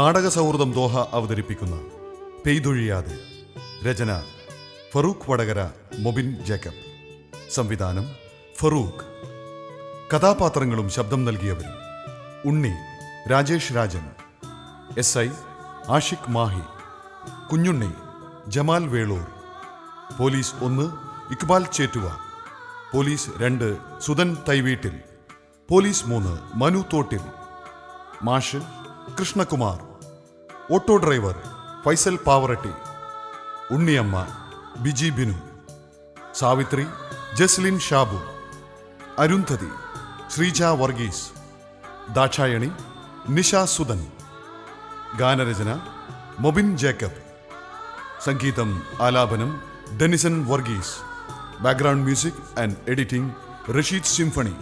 നാടക സൗഹൃദം ദോഹ അവതരിപ്പിക്കുന്ന പെയ്തൊഴിയാതെ രചന ഫറൂഖ് വടകര മൊബിൻ ജേക്കബ്. സംവിധാനം ഫറൂഖ്. കഥാപാത്രങ്ങളും ശബ്ദം നൽകിയവരും Unni Rajesh Rajan S I Ashiq Mahi Kunjunni Jamal Velur police ഒന്ന് ഇക്ബാൽ ചേറ്റുവ പോലീസ് രണ്ട് സുധൻ തൈവീട്ടിൽ പോലീസ് മൂന്ന് മനു തോട്ടിൽ മാഷ് കൃഷ്ണകുമാർ ഓട്ടോ ഡ്രൈവർ ഫൈസൽ പാവറട്ടി ഉണ്ണിയമ്മ ബിജി ബിനു സാവിത്രി ജസ്ലിൻ ഷാബു അരുന്ധതി ശ്രീജ വർഗീസ് ദാക്ഷായണി നിഷ സുധൻ ഗാനരചന മൊബിൻ ജേക്കബ് സംഗീതം ആലാപനം Denison Varghese background music and editing Rasheed Symphony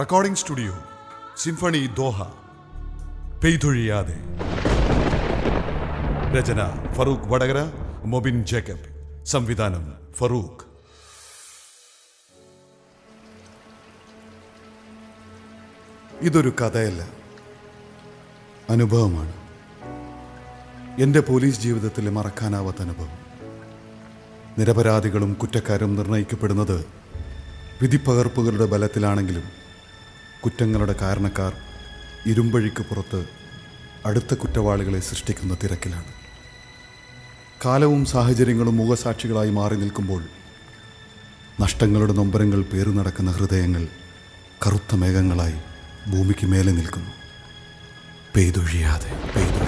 recording studio Symphony Doha Peythozhiyathe. രചന ഫറൂഖ് വടകര മൊബിൻ ജേക്കബ്. സംവിധാനം ഫറൂഖ്. ഇതൊരു കഥയല്ല. അനുഭവമാണ്. എന്റെ പോലീസ് ജീവിതത്തിലെ മറക്കാനാവാത്ത അനുഭവം. നിരപരാധികളും കുറ്റക്കാരും നിർണയിക്കപ്പെടുന്നത് വിധിപ്പകർപ്പുകളുടെ ബലത്തിലാണെങ്കിലും കുറ്റങ്ങളുടെ കാരണക്കാർ ഇരുമ്പഴിക്ക് പുറത്ത് അടുത്ത കുറ്റവാളികളെ സൃഷ്ടിക്കുന്ന തിരക്കിലാണ്. കാലവും സാഹചര്യങ്ങളും മുഖസാക്ഷികളായി മാറി നിൽക്കുമ്പോൾ നഷ്ടങ്ങളുടെ നൊമ്പരങ്ങൾ പേരു നടക്കുന്ന ഹൃദയങ്ങൾ കറുത്ത മേഘങ്ങളായി ഭൂമിക്ക് മേലെ നിൽക്കുന്നു. പെയ്തൊഴിയാതെ പെയ്തൊഴിയാതെ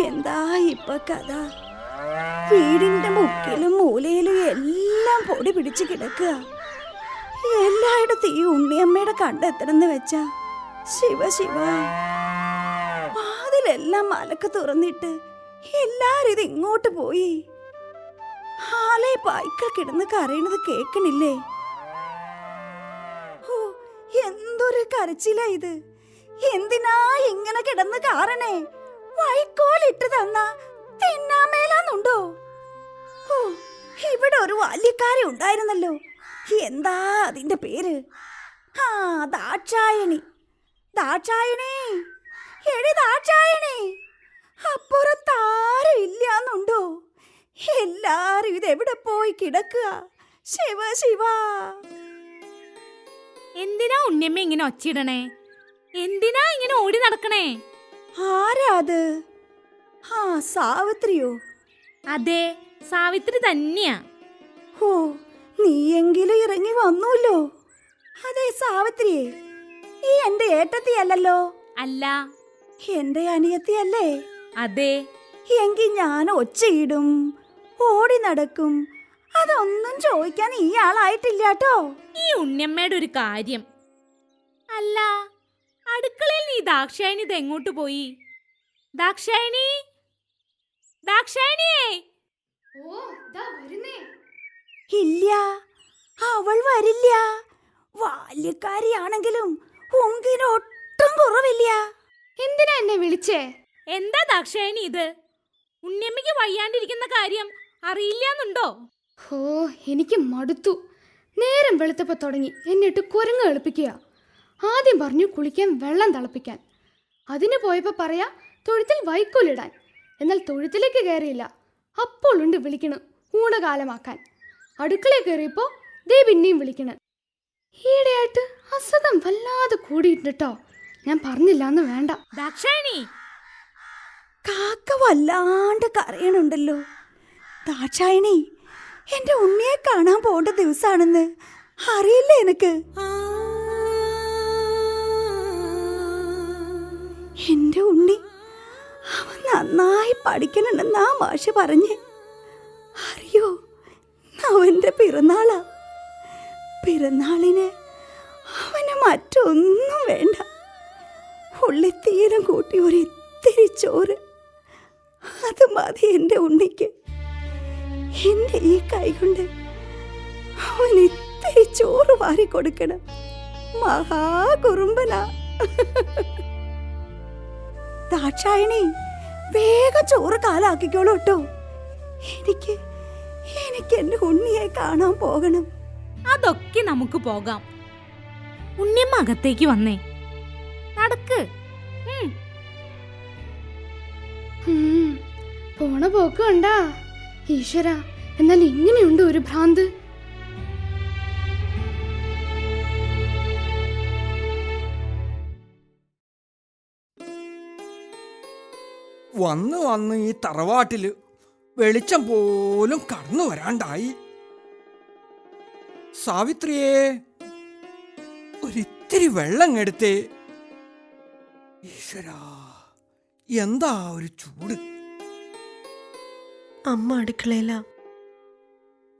എന്താ ഇപ്പൊ കഥ? വീടിന്റെ മുക്കിലും മൂലയിലും എല്ലാം പൊടി പിടിച്ച് കിടക്കുക. എല്ലായിടത്തും ഈ ഉണ്ണിയമ്മയുടെ കണ്ടെത്തണമെന്ന് വെച്ചാ? ശിവ ശിവ. വാതിലെല്ലാം മലക്ക് തുറന്നിട്ട് എല്ലാരും ഇത് ഇങ്ങോട്ട് പോയി. ആലെ പായ്ക്കൾ കിടന്ന് കരയണത് കേക്കണില്ലേ ഓ എന്തൊരു കരച്ചിലാ ഇത്. എന്തിനാ ഇങ്ങനെ കിടന്ന് കാരണേ വൈക്കോലിട്ട് തന്ന തിന്നാമേലാന്നുണ്ടോ? ഓ ഇവിടെ ഒരു ബാല്യക്കാരി ഉണ്ടായിരുന്നല്ലോ. എന്താ അതിന്റെ പേര്? ആ ദാക്ഷായണി. ദാക്ഷായണി? എടി ദാക്ഷായണി അപ്പുറത്താരും ഇല്ലാന്നുണ്ടോ? എല്ലാരും ഇതെവിടെ പോയി കിടക്കുക? ശിവ ശിവ. എന്തിനാ ഉണ്ണിയമ്മ ഇങ്ങനെ ഒച്ചിടണേ എന്തിനാ ഇങ്ങനെ ഓടി നടക്കണേ? ആരാ അത്? ആ സാവിത്രിയോ. അതെ സാവിത്രി തന്നെയാ. ഓ നീയെങ്കിലും ഇറങ്ങി വന്നൂല്ലോ. അതെ സാവിത്രിയെ ഈ എന്റെ ഏട്ടത്തിയല്ലോ അല്ല. എന്റെ അനിയത്തിയല്ലേ അതെ. എങ്കിൽ ഞാൻ ഒച്ചയിടും ഓടി നടക്കും. അതൊന്നും ചോദിക്കാൻ ഈ ആളായിട്ടില്ലാട്ടോ ഈ ഉണ്ണിയമ്മയുടെ ഒരു കാര്യം. അല്ല അടുക്കളയിൽ നീ ദാക്ഷായണി ഇത് എങ്ങോട്ട് പോയി? ദാക്ഷായണി? ദാക്ഷായണിയേ? ഓ ദാ വരുന്നേ. ഇല്ല അവൾ വരില്ല. ബാല്യക്കാരിയാണെങ്കിലും ഉങ്കിനൊട്ടും കുറവില്ല. എന്തിനാ എന്നെ വിളിച്ചേ? എന്താ ദാക്ഷായണി ഇത്? ഉണ്ണിയമ്മയ്ക്ക് വയ്യാണ്ടിരിക്കുന്ന കാര്യം അറിയില്ലാന്നുണ്ടോ? ഓ എനിക്ക് മടുത്തു. നേരം വെളുത്തപ്പോ തുടങ്ങി. എന്നിട്ട് കുരങ്ങ് എളുപ്പിക്കുക ആദ്യം പറഞ്ഞു കുളിക്കാൻ വെള്ളം തിളപ്പിക്കാൻ. അതിന് പോയപ്പോൾ പറയാ തൊഴുത്തിൽ വൈക്കോലിടാൻ. എന്നാൽ തൊഴുത്തിലേക്ക് കയറിയില്ല അപ്പോൾ ഉണ്ട് വിളിക്കണ് ഊണകാലമാക്കാൻ. അടുക്കളയിൽ കയറിയപ്പോൾ ദേ പിന്നെയും വിളിക്കണ്. ഈയിടെയായിട്ട് അസുഖം വല്ലാതെ കൂടിയിട്ടുണ്ട് കേട്ടോ ഞാൻ പറഞ്ഞില്ല എന്ന് വേണ്ട. ദാക്ഷായണി! കാക്ക വല്ലാണ്ട് കരയണുണ്ടല്ലോ. ദാക്ഷായണി എന്റെ ഉണ്ണിയെ കാണാൻ പോകേണ്ട ദിവസമാണെന്ന് അറിയില്ല എനിക്ക്? എന്റെ പഠിക്കണമെന്നാ മാഷ് പറഞ്ഞ്. അറിയോ അവന്റെ പിറന്നാളാ. പിറന്നാളിന് അവന് മറ്റൊന്നും വേണ്ട. ഉള്ളിത്തീരം കൂട്ടി ഒരു ഇത്തിരി ചോറ്. അത് മതി എന്റെ ഉണ്ണിക്ക്. എന്റെ ഈ കൈകൊണ്ട് അവൻ ഇത്തിരി ചോറ് വാരി കൊടുക്കണം. മഹാകുറുമ്പനാ. ദാക്ഷായണി വേഗം ചോറ് കാലാക്കിക്കോളൂ കേട്ടോ. എനിക്ക് എനിക്ക് എന്റെ ഉണ്ണിയെ കാണാൻ പോകണം. അതൊക്കെ നമുക്ക് പോകാം. ഉണ്ണിയമ്മ അകത്തേക്ക് വന്നേ. നടക്ക്. പോണ പോക്ക് കണ്ടാ ഈശ്വര എന്നാൽ ഇങ്ങനെയുണ്ട് ഒരു ഭ്രാന്ത്. വന്ന് വന്ന് ഈ തറവാട്ടിൽ വെളിച്ചം പോലും കടന്നു വരാണ്ടായി. സാവിത്രിയെ ഒരിത്തിരി വെള്ളം എടുത്തേ. ഈശ്വരാ എന്താ ഒരു ചൂട്? അമ്മ അടുക്കളയില.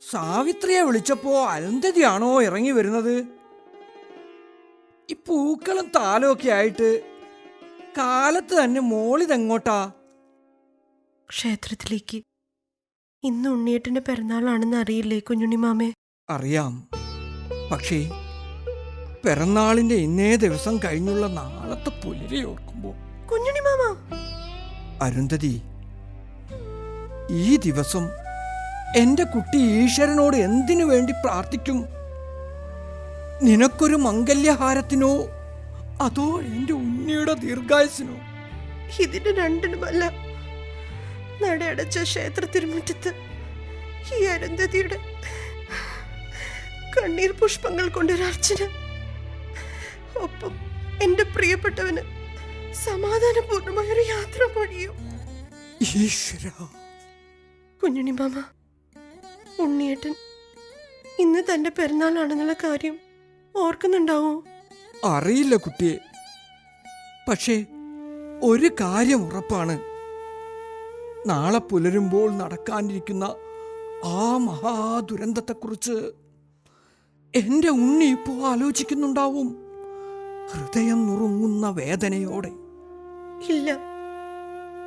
സാവിത്രിയെ വിളിച്ചപ്പോ അലന്തതിയാണോ ഇറങ്ങി വരുന്നത്? ഈ പൂക്കളും താലൊക്കെ ആയിട്ട് കാലത്ത് തന്നെ മോളിതെങ്ങോട്ടാ? ക്ഷേത്രത്തിലേക്ക്. ഇന്ന് ഉണ്ണിയേട്ടന്റെ പിറന്നാളാണെന്ന് അറിയില്ലേ കുഞ്ഞുണ്ണിമാമേ അറിയാം. പക്ഷേ പിറന്നാളിന്റെ ഇന്നേ ദിവസം കഴിഞ്ഞുള്ള നാളത്തെ പുലരി ഓർക്കുമ്പോ കുഞ്ഞുണ്ണിമാമ അരുന്ധതി ഈ ദിവസം എന്റെ കുട്ടി ഈശ്വരനോട് എന്തിനു വേണ്ടി പ്രാർത്ഥിക്കും? നിനക്കൊരു മംഗല്യഹാരത്തിനോ? അതോ എന്റെ ഉണ്ണിയുടെ ദീർഘായുസിനോ ഇതിന് രണ്ടിനുമല്ല. നടയടച്ച ക്ഷേത്രത്തിരുമുറ്റത്ത് ഈ അരുന്ധതിയുടെ കണ്ണീർ പുഷ്പങ്ങൾ കൊണ്ടൊരർച്ചന ഒപ്പം എന്റെ പ്രിയപ്പെട്ടവന് സമാധാനപൂർണമായൊരു യാത്ര പൊഴിയും കുഞ്ഞുണി മാമ ഉണ്ണിയേട്ടൻ ഇന്ന് തന്റെ പിറന്നാളാണെന്നുള്ള കാര്യം ഓർക്കുന്നുണ്ടാവോ? അറിയില്ല കുട്ടിയെ. പക്ഷേ ഒരു കാര്യം ഉറപ്പാണ്. നാളെ പുലരുമ്പോൾ നടക്കാനിരിക്കുന്ന ആ മഹാദുരന്തത്തെക്കുറിച്ച് എന്റെ ഉണ്ണി ഇപ്പോൾ ആലോചിക്കുന്നുണ്ടാവും. ഹൃദയം നുറുങ്ങുന്ന വേദനയോടെ. ഇല്ല.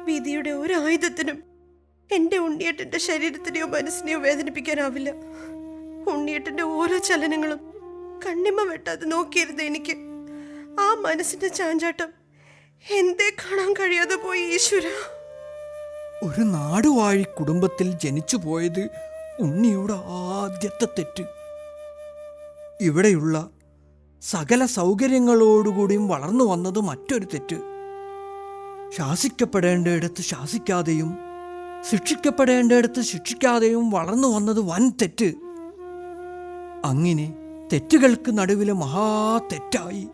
വിധിയുടെ ഒരായുധത്തിനും എന്റെ ഉണ്ണിയേട്ടന്റെ ശരീരത്തിനെയോ മനസ്സിനെയോ വേദനിപ്പിക്കാനാവില്ല. ഉണ്ണിയേട്ടന്റെ ഓരോ ചലനങ്ങളും കണ്ണിമ വെട്ടാതെ നോക്കിയിരുന്ന എനിക്ക് ആ മനസ്സിന്റെ ചാഞ്ചാട്ടം എന്തേ കാണാൻ കഴിയാതെ പോയി ഈശ്വര. ഒരു നാടുവാഴി കുടുംബത്തിൽ ജനിച്ചു പോയത് ഉണ്ണിയുടെ ആദ്യത്തെ തെറ്റ്. ഇവിടെയുള്ള സകല സൗകര്യങ്ങളോടുകൂടിയും വളർന്നു വന്നത് മറ്റൊരു തെറ്റ്. ശാസിക്കപ്പെടേണ്ടയിടത്ത് ശാസിക്കാതെയും ശിക്ഷിക്കപ്പെടേണ്ടയിടത്ത് ശിക്ഷിക്കാതെയും വളർന്നു വന്നത് വൻ തെറ്റ്. അങ്ങനെ തെറ്റുകൾക്ക് നടുവിലെ മഹാ തെറ്റായി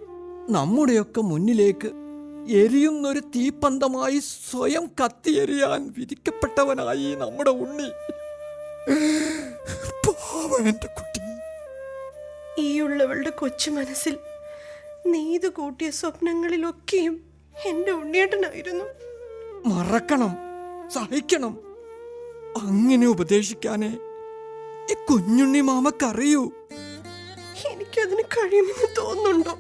നമ്മുടെയൊക്കെ മുന്നിലേക്ക് എരിയുന്നൊരു തീപ്പന്തമായി സ്വയം കത്തിയെരിയാൻ വിധിക്കപ്പെട്ടവനായി നമ്മുടെ ഉണ്ണി. പാവം കുട്ടി. ഈ ഉള്ളവളുടെ കൊച്ചു മനസ്സിൽ നീതു കൂട്ടിയ സ്വപ്നങ്ങളിലൊക്കെയും എന്റെ ഉണ്ണിയേട്ടനായിരുന്നു. മറക്കണം സഹിക്കണം. അങ്ങനെ ഉപദേശിക്കാനേ ഈ കുഞ്ഞുണ്ണി മാമക്കറിയൂ. എനിക്കതിന് കഴിയുമെന്ന് തോന്നുന്നുണ്ടോ?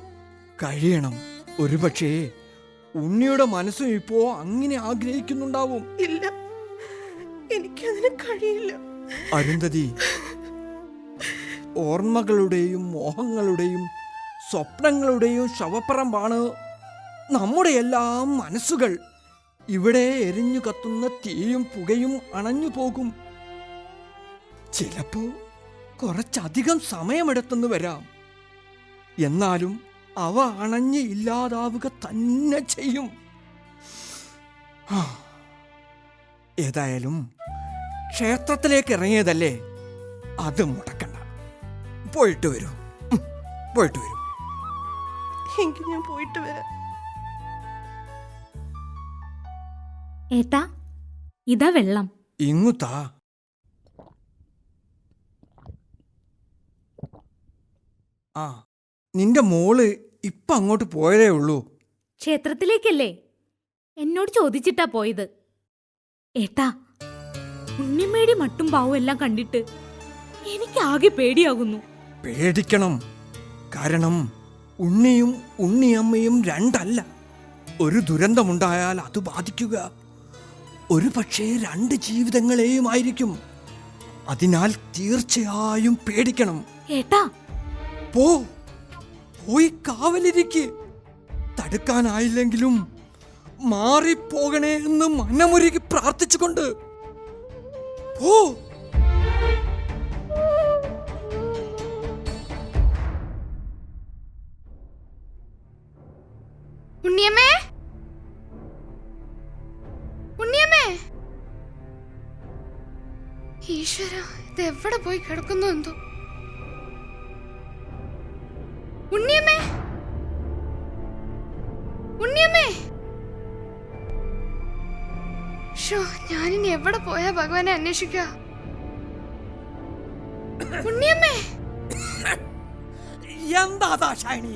കഴിയണം. ഒരുപക്ഷേ ഉണ്ണിയുടെ മനസ്സും ഇപ്പോ അങ്ങനെ ആഗ്രഹിക്കുന്നുണ്ടാവും. ഇല്ല. എനിക്കതിന് കഴിയില്ല. അരുന്ധതി ഓർമ്മകളുടെയും മോഹങ്ങളുടെയും സ്വപ്നങ്ങളുടെയും ശവപ്പറമ്പാണ് നമ്മുടെ എല്ലാം മനസ്സുകൾ. ഇവിടെ എരിഞ്ഞു കത്തുന്ന തീയും പുകയും അണഞ്ഞു പോകും. ചിലപ്പോ കുറച്ചധികം സമയമെടുത്തെന്ന് വരാം. എന്നാലും അവ അണഞ്ഞ് ഇല്ലാതാവുക തന്നെ ചെയ്യും. ഏതായാലും ക്ഷേത്രത്തിലേക്ക് ഇറങ്ങിയതല്ലേ? അത് മുടക്കണ്ട. പോയിട്ട് വരൂ. പോയിട്ട് വരൂ. എനിക്ക് ഞാൻ പോയിട്ട് വരാം. ഏട്ടാ ഇതാ വെള്ളം. ഇങ്ങുത്താ ആ. നിന്റെ മോൾ ഇപ്പൊ അങ്ങോട്ട് പോയതേ ഉള്ളൂ. ക്ഷേത്രത്തിലേക്കല്ലേ? എന്നോട് ചോദിച്ചിട്ടാ പോയത്. ഏട്ടാ ഉണ്ണിമേടി മട്ടും പാവും എല്ലാം കണ്ടിട്ട് എനിക്ക് ആകെ പേടിയാകുന്നു. പേടിക്കണം. കാരണം ഉണ്ണിയും ഉണ്ണിയമ്മയും രണ്ടല്ല. ഒരു ദുരന്തമുണ്ടായാൽ അത് ബാധിക്കുക. ഒരു പക്ഷേ രണ്ട് ജീവിതങ്ങളെയും ആയിരിക്കും അതിനാൽ തീർച്ചയായും പേടിക്കണം. ഏട്ടാ പോ. പോയി കാവലിരിക്ക്. തടുക്കാനായില്ലെങ്കിലും മാറിപ്പോകണേ എന്ന് മനമുരുകി പ്രാർത്ഥിച്ചുകൊണ്ട്. പോ. ഈശ്വര ഇത് എവിടെ പോയി കിടക്കുന്നു എന്തോ? എവിടെ പോയാ ഭഗവാനെ അന്വേഷിക്കുക പുണ്യമ്മേ എന്താ ഷൈനി?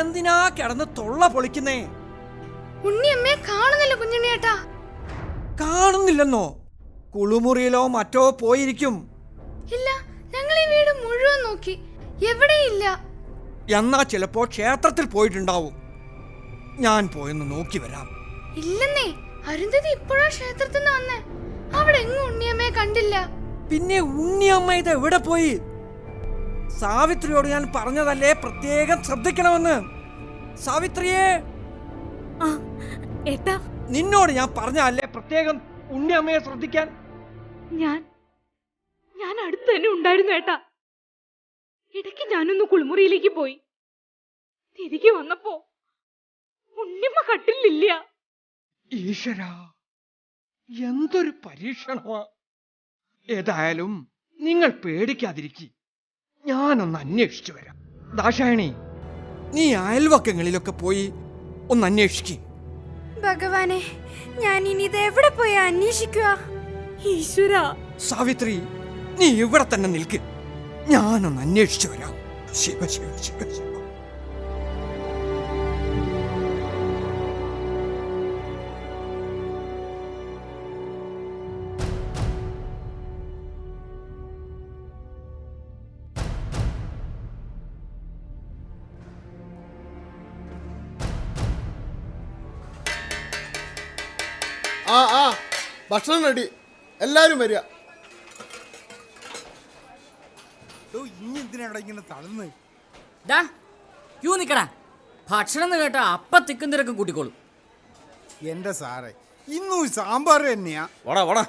എന്തിനാ കിടന്ന് തൊള്ള പൊളിക്കുന്നേ? ഉണ്ണിയമ്മേ കാണുന്നില്ല കുഞ്ഞുണ്ണിയേട്ടാ. കാണുന്നില്ലെന്നോ? കുളിമുറിയിലോ മറ്റോ പോയിരിക്കും. ഇല്ല ഞങ്ങൾ ഈ വീട് മുഴുവൻ നോക്കി. എവിടെയില്ല. എന്നാ ചിലപ്പോ ക്ഷേത്രത്തിൽ പോയിട്ടുണ്ടാവും. ഞാൻ പോയെന്ന് നോക്കി വരാം. ഇല്ലെന്നേ അരുന്ധതി ഇപ്പോഴാ ക്ഷേത്രത്തിൽ നിന്ന് വന്നേ? അവിടെ എങ്ങും ഉണ്ണിയമ്മയെ കണ്ടില്ല. പിന്നെ ഉണ്ണിയമ്മ ഇത് എവിടെ പോയി? സാവിത്രിയോട് ഞാൻ പറഞ്ഞതല്ലേ പ്രത്യേകം ശ്രദ്ധിക്കണമെന്ന്? സാവിത്രിയെ! ആ ഏട്ടാ. നിന്നോട് ഞാൻ പറഞ്ഞല്ലേ പ്രത്യേകം ഉണ്ണിയമ്മയെ ശ്രദ്ധിക്കാൻ? ഞാൻ ഞാൻ അടുത്ത് തന്നെ ഉണ്ടായിരുന്നു ഏട്ടാ. ഇടയ്ക്ക് ഞാനൊന്ന് കുളിമുറിയിലേക്ക് പോയി. തിരികെ വന്നപ്പോ ഉണ്ണിമ്മ കട്ടിലില്ല. ഈശ്വര എന്തൊരു പരീക്ഷണമാ. ഏതായാലും നിങ്ങൾ പേടിക്കാതിരിക്കി. ഞാനൊന്ന് അന്വേഷിച്ചു വരാം. ദാശായണി നീ അയൽവക്കങ്ങളിലൊക്കെ പോയി ഒന്ന് അന്വേഷിക്കും. ഭഗവാനെ ഞാൻ ഇനി ഇത് എവിടെ പോയി അന്വേഷിക്കുക? ഈശ്വര. സാവിത്രി നീ ഇവിടെ തന്നെ നിൽക്ക്. ഞാനൊന്ന് അന്വേഷിച്ചു വരാം. ശിവ ശിവ ശിവ ശിവ. ഭക്ഷണം റെഡി എല്ലാരും വരിക. ഡാ ക്യൂ നിക്കടാ. ഭക്ഷണം എന്ന് കേട്ടാ അപ്പ തിക്കും തിരക്കും കൂട്ടിക്കോളും. എന്റെ സാറേ ഇന്നും സാമ്പാർ തന്നെയാ. വട വട.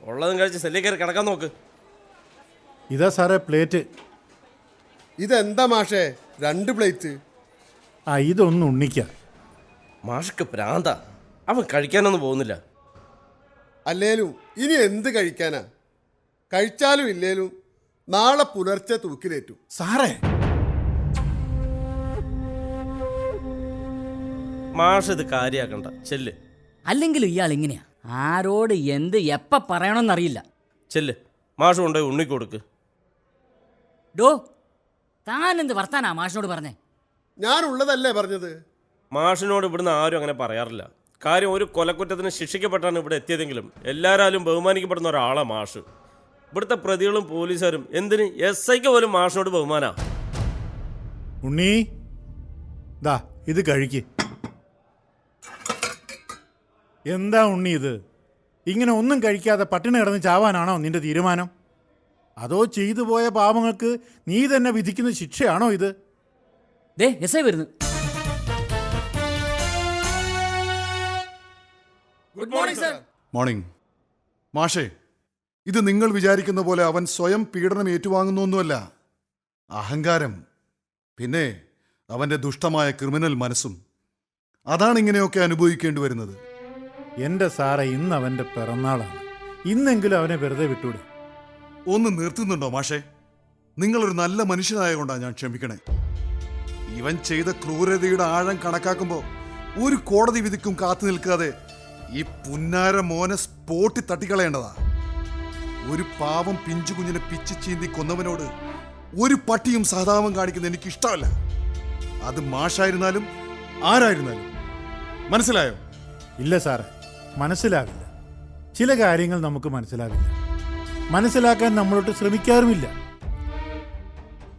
ഉള്ളതും കഴിച്ച് സെല്ലി കയറി കിടക്കാൻ നോക്ക്. ഇതാ സാറേ പ്ലേറ്റ് ഇതെന്താ മാഷേ? രണ്ട് പ്ലേറ്റ് ആ ഇതൊന്ന് ഉണ്ണിക്ക. മാഷക്ക് പ്രാന്ത. അവൻ കഴിക്കാനൊന്നും പോകുന്നില്ല. അല്ലേലും ഇനി എന്ത് കഴിക്കാനാ? കഴിച്ചാലും ഇല്ലേലും നാളെ പുലർച്ചെ തൂക്കിലേറ്റു. സാറേ. മാഷ് ഇത് കാര്യാക്കണ്ട. ചെല്ല്. അല്ലെങ്കിലും ഇയാൾ ഇങ്ങനെയാ? ആരോട് എന്ത് എപ്പ പറയണമെന്നറിയില്ല. ചെല്ല്. മാഷ് കൊണ്ടുപോയി ഉണ്ണിക്കൊടുക്ക്. ഡോ താൻ എന്ത് വർത്താനാ മാഷിനോട് പറഞ്ഞേ? ഞാൻ ഉള്ളതല്ലേ പറഞ്ഞത്? മാഷിനോട് ഇവിടുന്ന് ആരും അങ്ങനെ പറയാറില്ല. കാര്യം ഒരു കൊലക്കുറ്റത്തിന് ശിക്ഷിക്കപ്പെട്ടാണ് ഇവിടെ എത്തിയതെങ്കിലും എല്ലാവരും ബഹുമാനിക്കപ്പെടുന്ന ഒരാളാ മാഷ്. ഇവിടുത്തെ പ്രതികളും പോലീസുകാരും എന്തിന് എസ് ഐക്ക് പോലും മാഷിനോട് ബഹുമാനാ? ഉണ്ണി ദാ ഇത് കഴിക്ക്. എന്താ ഉണ്ണി ഇത്? ഇങ്ങനെ ഒന്നും കഴിക്കാതെ പട്ടിണി കിടന്ന് ചാവാനാണോ നിന്റെ തീരുമാനം? അതോ ചെയ്തു പോയ പാപങ്ങൾക്ക് നീ തന്നെ വിധിക്കുന്ന ശിക്ഷയാണോ ഇത്? ദേ എസ് ഐ വരുന്നു. ഗുഡ് മോർണിംഗ് സർ മോർണിംഗ് മാഷേ ഇത് നിങ്ങൾ വിചാരിക്കുന്ന പോലെ അവൻ സ്വയം പീഡനം ഏറ്റുവാങ്ങുന്നൊന്നുമല്ല. അഹങ്കാരം പിന്നെ അവന്റെ ദുഷ്ടമായ ക്രിമിനൽ മനസ്സും. അതാണ് ഇങ്ങനെയൊക്കെ അനുഭവിക്കേണ്ടി വരുന്നത്. എന്റെ സാറേ ഇന്ന് അവന്റെ പിറന്നാളാണ്. ഇന്നെങ്കിലും അവനെ വെറുതെ വിട്ടൂടെ? ഒന്ന് നിർത്തുന്നുണ്ടോ മാഷേ? നിങ്ങളൊരു നല്ല മനുഷ്യനായ കൊണ്ടാണ് ഞാൻ ക്ഷമിക്കണേ. ഇവൻ ചെയ്ത ക്രൂരതയുടെ ആഴം കണക്കാക്കുമ്പോൾ ഒരു കോടതി വിധിക്കും കാത്തു നിൽക്കാതെ ഈ പുന്നാര മോനെ സ്പോട്ടിൽ തട്ടിക്കളയേണ്ടതാ. ഒരു പാവം പിഞ്ചു കുഞ്ഞിനെ പിച്ചു ചീന്തി കൊന്നവനോട് ഒരു പട്ടിയും സഹതാപം കാണിക്കുന്ന എനിക്ക് ഇഷ്ടമല്ല അത് മാഷായിരുന്നാലും ആരായിരുന്നാലും. മനസ്സിലായോ? ഇല്ല സാറേ മനസ്സിലാകില്ല ചില കാര്യങ്ങൾ നമുക്ക് മനസ്സിലാകില്ല മനസ്സിലാക്കാൻ നമ്മളോട്ട് ശ്രമിക്കാറുമില്ല.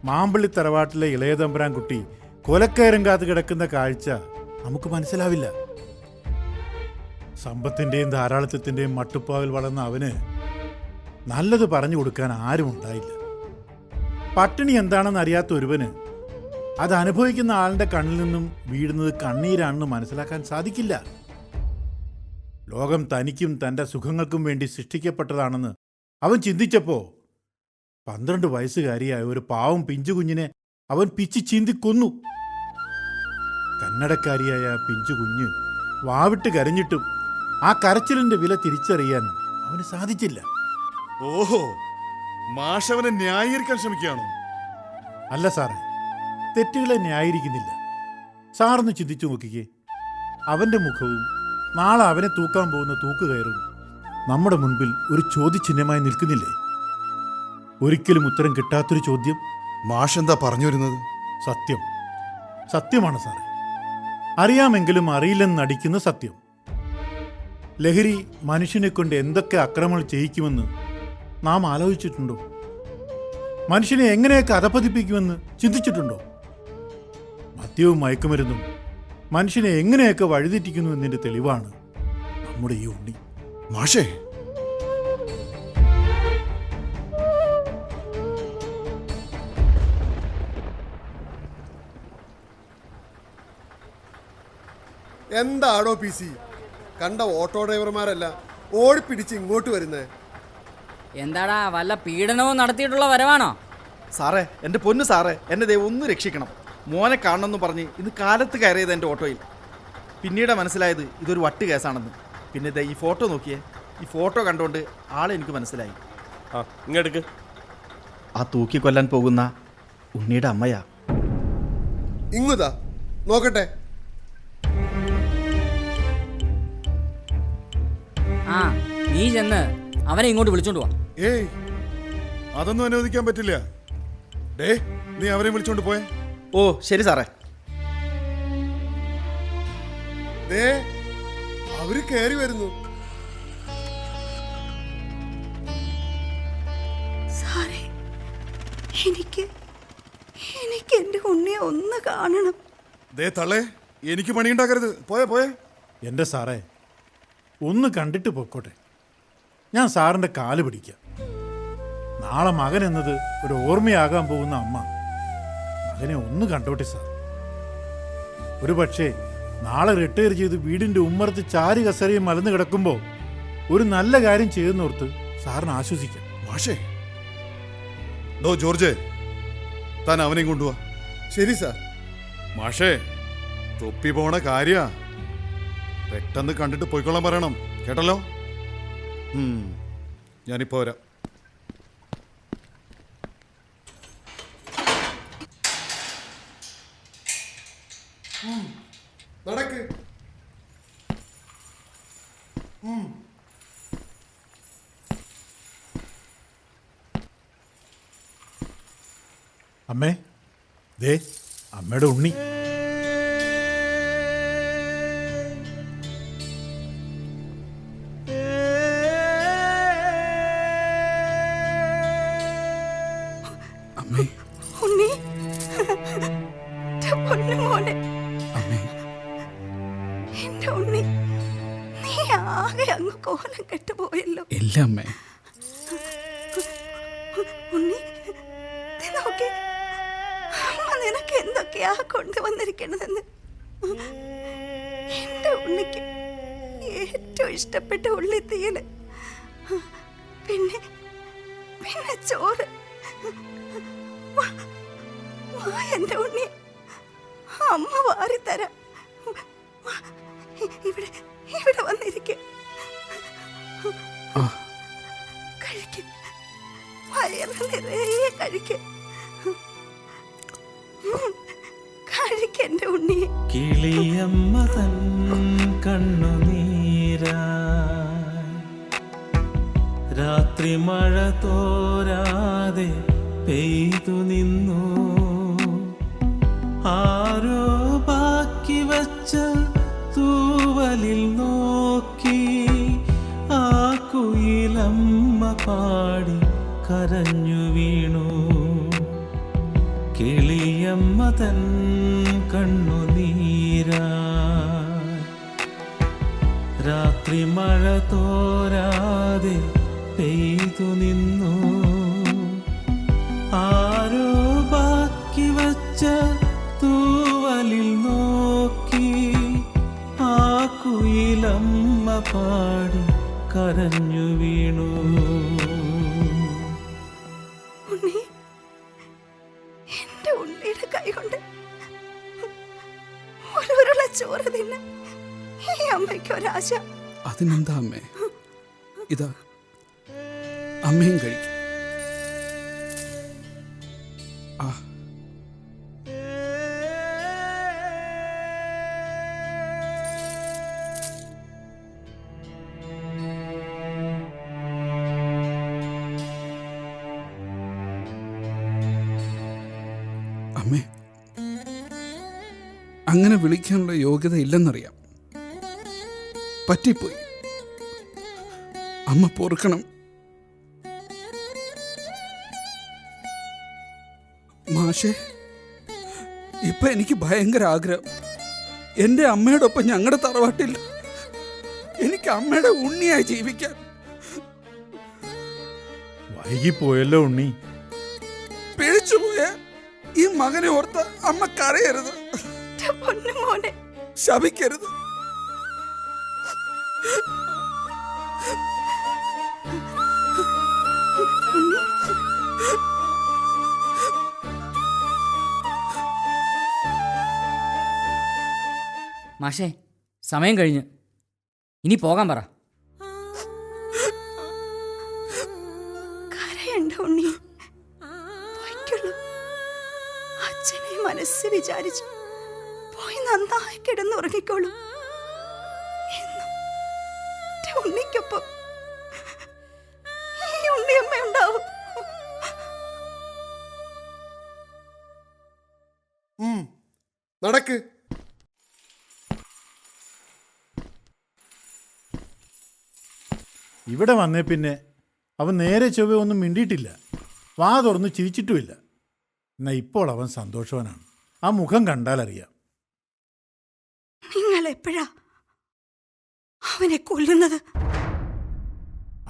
മാമ്പള്ളി തറവാട്ടിലെ ഇളയതമ്പുരാൻ കുട്ടി കൊലക്കയരം കാത്ത് കിടക്കുന്ന കാഴ്ച നമുക്ക് മനസ്സിലാവില്ല. സമ്പത്തിന്റെയും ധാരാളിത്തത്തിന്റെയും മട്ടുപ്പാവിൽ വളർന്ന അവന് നല്ലത് പറഞ്ഞു കൊടുക്കാൻ ആരും ഉണ്ടായില്ല. പട്ടിണി എന്താണെന്ന് അറിയാത്ത ഒരുവന് അത് അനുഭവിക്കുന്ന ആളിന്റെ കണ്ണിൽ നിന്നും വീഴുന്നത് കണ്ണീരാണെന്ന് മനസ്സിലാക്കാൻ സാധിക്കില്ല. ലോകം തനിക്കും തന്റെ സുഖങ്ങൾക്കും വേണ്ടി സൃഷ്ടിക്കപ്പെട്ടതാണെന്ന് അവൻ ചിന്തിച്ചപ്പോൾ പന്ത്രണ്ട് വയസ്സുകാരിയായ ഒരു പാവം പിഞ്ചു കുഞ്ഞിനെ അവൻ പിച്ചി ചീന്തി കൊന്നു. കന്നടക്കാരിയായ ആ പിഞ്ചു കുഞ്ഞ് വാവിട്ട് കരഞ്ഞിട്ടും ആ കരച്ചിലിന്റെ വില തിരിച്ചറിയാൻ അവന് സാധിച്ചില്ല. ഓഹോ മാഷവനെ ന്യായീകരിക്കാൻ ശ്രമിക്കുകയാണോ? അല്ല സാറേ തെറ്റുകളെ ന്യായീകരിക്കുന്നില്ല. സാറൊന്ന് ചിന്തിച്ചു നോക്കിക്കേ. അവന്റെ മുഖവും നാളെ അവനെ തൂക്കാൻ പോകുന്ന തൂക്കുകയറും നമ്മുടെ മുൻപിൽ ഒരു ചോദ്യചിഹ്നമായി നിൽക്കുന്നില്ലേ? ഒരിക്കലും ഉത്തരം കിട്ടാത്തൊരു ചോദ്യം? മാഷ് എന്താ പറഞ്ഞു വരുന്നത്? സത്യം. സത്യമാണ് സാറേ. അറിയാമെങ്കിലും അറിയില്ലെന്ന് നടിക്കുന്ന സത്യം. ലഹരി മനുഷ്യനെ കൊണ്ട് എന്തൊക്കെ അക്രമങ്ങൾ ചെയ്യിക്കുമെന്ന് നാം ആലോചിച്ചിട്ടുണ്ടോ? മനുഷ്യനെ എങ്ങനെയൊക്കെ അധപ്പതിപ്പിക്കുമെന്ന് ചിന്തിച്ചിട്ടുണ്ടോ? മദ്യവും മയക്കുമരുന്നും മനുഷ്യനെ എങ്ങനെയൊക്കെ വഴിതെറ്റിക്കുന്നു എന്നതിന്റെ തെളിവാണ് നമ്മുടെ ഈ ഉണ്ണി. മാഷേ. എന്താണോ പി സി? കണ്ട ഓട്ടോ ഡ്രൈവർമാരല്ല ഓടിപ്പിടിച്ച് ഇങ്ങോട്ട് വരുന്നേ. എന്താടാ വല്ല പീഡനവും നടത്തിയിട്ടുള്ള വരവാണോ? സാറേ എന്റെ പൊന്നു സാറേ എന്നെ ദൈവം ഒന്ന് രക്ഷിക്കണം. മോനെ കാണണമെന്ന് പറഞ്ഞ് ഇന്ന് കാലത്ത് കയറിയത് എന്റെ ഓട്ടോയിൽ. പിന്നീട് മനസ്സിലായത് ഇതൊരു വട്ട് കേസാണെന്ന്. പിന്നെ ദേ ഈ ഫോട്ടോ നോക്കിയേ ഈ ഫോട്ടോ കണ്ടുകൊണ്ട് ആളെ എനിക്ക് മനസ്സിലായി. ആ ഇങ്ങെടുക്ക്. ആ തൂക്കി കൊല്ലാൻ പോകുന്ന ഉണ്ണിയുടെ അമ്മയാ. ഇങ്ങുതാ നോക്കട്ടെ. ആ നീ ചെന്ന് അവനെ ഇങ്ങോട്ട് വിളിച്ചോണ്ട് പോവാ ഏയ് അതൊന്നും അനുവദിക്കാൻ പറ്റില്ല. ഡേ നീ അവരെ വിളിച്ചോണ്ട് പോയേ. ഓ ശരി സാറേ. ദേ അവർ കയറി വരുന്നു. സാറേ എനിക്ക് എനിക്ക് എന്റെ ഉണ്ണിയെ ഒന്ന് കാണണം. ദേ തള്ളേ എനിക്ക് പണിയുണ്ടാക്കരുത്. പോയേ പോയേ. എന്റെ സാറേ ഒന്ന് കണ്ടിട്ട് പൊക്കോട്ടെ. ഞാൻ സാറിന്റെ കാൽ പിടിക്കാം. നാളെ മകൻ എന്നത് ഒരു ഓർമ്മയാകാൻ പോകുന്ന അമ്മ. മകനെ ഒന്ന് കണ്ടോട്ടെ സാർ. ഒരു പക്ഷേ നാളെ റിട്ടയർ ചെയ്ത് വീടിന്റെ ഉമ്മറത്ത് ചാരി കസരയും മലന്ന് കിടക്കുമ്പോൾ ഒരു നല്ല കാര്യം ചെയ്യുന്നോർത്ത് സാറിന് ആശ്വസിക്കാം. മാഷേ. ഡോ ജോർജ് താൻ അവനെയും കൊണ്ടുപോവാ ശരി സാർ. മാഷേ തൊപ്പി പോണ കാര്യ. പെട്ടെന്ന് കണ്ടിട്ട് പോയിക്കൊള്ളാൻ പറയണം. കേട്ടല്ലോ? ഞാനിപ്പോ വരാം. നടക്ക്. അമ്മേ ദേ അമ്മയുടെ ഉണ്ണി. എന്റെ ഉണ്ണി. അമ്മ വാരിത്തരാം. ഇവിടെ ഇവിടെ വന്നിരിക്കെ. കഴിക്കും. വയറ് നിറയെ കഴിക്കും. കഴിക്കെന്റെ ഉണ്ണി. കിളിയമ്മ തൻ കണ്ണുനീരാ രാത്രി മഴ തോരാതെ പെയ്തു നിന്നു. ആരോ ബാക്കി വച്ച തൂവലിൽ നോക്കി ആ കുയിലമ്മ പാടി കരഞ്ഞു വീണു. കിളിയമ്മ തൻ കണ്ണുനീരാ രാത്രി മഴ തോരാതെ പെയ്തു നിന്നു കരഞ്ഞു വീണു. ഉണ്ണി എന്റെ ഉണ്ണിയുടെ കൈ കൊണ്ട് ഒരു ഉരുള ചോറ് തിന്ന ഈ അമ്മയ്ക്ക് ഒരാശ. അതിനെന്താ അമ്മേ? ഇതാ അമ്മയും കഴിക്കും അമ്മേ. അങ്ങനെ വിളിക്കാനുള്ള യോഗ്യത ഇല്ലെന്നറിയാം. പറ്റിപ്പോയി. അമ്മ പൊറുക്കണം. മാഷേ ഇപ്പൊ എനിക്ക് ഭയങ്കര ആഗ്രഹം. എന്റെ അമ്മയോടൊപ്പം ഞങ്ങളുടെ തറവാട്ടിൽ എനിക്ക് അമ്മയുടെ ഉണ്ണിയായി ജീവിക്കാൻ. വൈകിപ്പോയല്ലോ ഉണ്ണി. പിഴച്ചുപോയ. മകനെ ഓർത്ത് അമ്മ കരയരുത്. എന്റെ പൊന്നു മോനെ. ശപിക്കരുത്. മാഷേ സമയം കഴിഞ്ഞു. ഇനി പോകാൻ പറ. വിചാരിച്ച്. പോയി നന്നായി കിടന്നുറങ്ങിക്കോളൂ. ഉണ്ണിക്കൊപ്പം ഈ ഉണ്ണിയമ്മ ഉണ്ടാവും. നടക്ക്. ഇവിടെ വന്നേ പിന്നെ അവൻ നേരെ ചൊവ്വ ഒന്നും മിണ്ടിയിട്ടില്ല. വാ തുറന്ന് ചിരിച്ചിട്ടുമില്ല. എന്നാൽ ഇപ്പോൾ അവൻ സന്തോഷവാനാണ്. ആ മുഖം കണ്ടാൽ അറിയാം നിങ്ങൾ എപ്പോഴാ അവനെ കൊല്ലുന്നത്?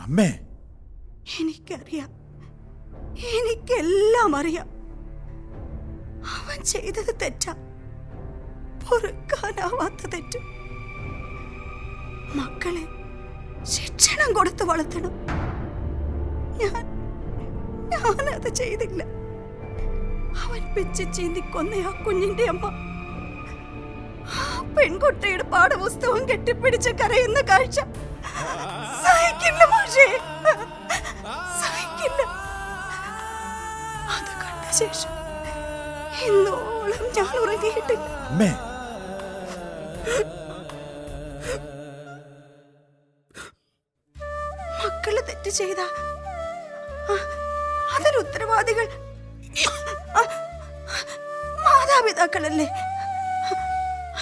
അമ്മേ. എനിക്കറിയാം. എനിക്കെല്ലാം അറിയാം. അവൻ ചെയ്തത് തെറ്റാ. പൊറുക്കാനാവാത്ത തെറ്റ്. മക്കളെ ശിക്ഷണം കൊടുത്ത് വളർത്തണം. ഞാൻ ഞാനത് ചെയ്തില്ല. അവൻ പിച്ച് ചീന്തി കൊന്ന ആ കുഞ്ഞിന്റെ അമ്മ. പെൺകുട്ടിയുടെ പാഠപുസ്തകം കെട്ടിപ്പിടിച്ച് കരയുന്ന കാഴ്ച. സഹിക്കില്ല മാഷേ. സഹിക്കില്ല. അത് കണ്ട ശേഷം ഇന്നോളം ഞാൻ ഉറങ്ങിയിട്ടില്ല. മക്കൾ തെറ്റ് ചെയ്ത അതൊരു ഉത്തരവാദികൾ മാതാപിതാക്കളല്ലേ?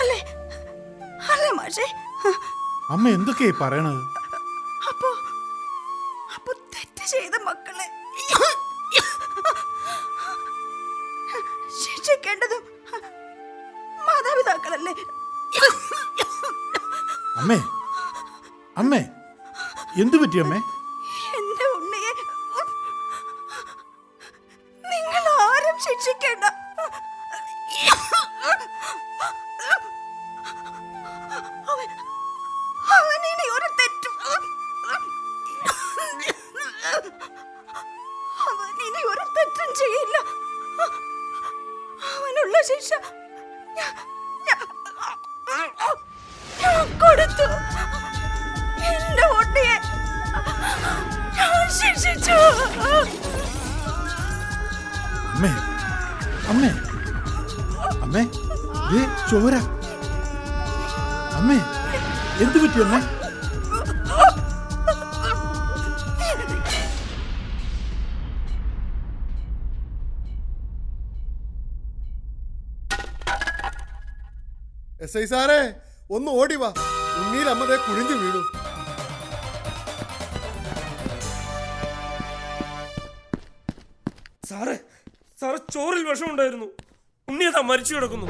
അല്ലേ? അല്ലേ മാഷേ? അമ്മ എന്തൊക്കെയായി പറയണത്? അപ്പോ അപ്പൊ തെറ്റ് ചെയ്ത മക്കളെ ശിക്ഷിക്കേണ്ടതും മാതാപിതാക്കളല്ലേ? അമ്മേ അമ്മേ എന്തു പറ്റി അമ്മേ? അവനുള്ള ഞാൻ- കൊടുത്തു. എന്റെ ഉണ്ണിയെ ഞാൻ ശിക്ഷിച്ചു. അമ്മേ അമ്മേ അമ്മേ ഏ ചോര. അമ്മേ എന്തു പറ്റി എസ് ഐ സാറേ ഒന്ന് ഓടി വാ. ഉണ്ണിയിൽ അമ്മതെ കുഴിഞ്ഞു വീണു. സാറേ സാറ് ചോറിൽ വിഷമുണ്ടായിരുന്നു. ഉണ്ണിയതാ മരിച്ചു കിടക്കുന്നു.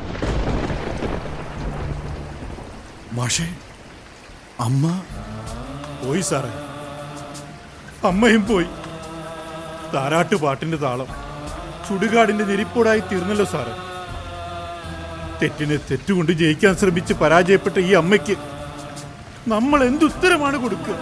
മാഷേ അമ്മ? പോയി സാറേ. അമ്മയും പോയി. താരാട്ടുപാട്ടിന്റെ താളം. ചുടുകാടിന്റെ നെരിപ്പോടായി തീർന്നല്ലോ സാറ്. തെറ്റിനെ തെറ്റുകൊണ്ട് ജയിക്കാൻ ശ്രമിച്ച് പരാജയപ്പെട്ട ഈ അമ്മയ്ക്ക് നമ്മൾ എന്തുത്തരമാണ് കൊടുക്കുക?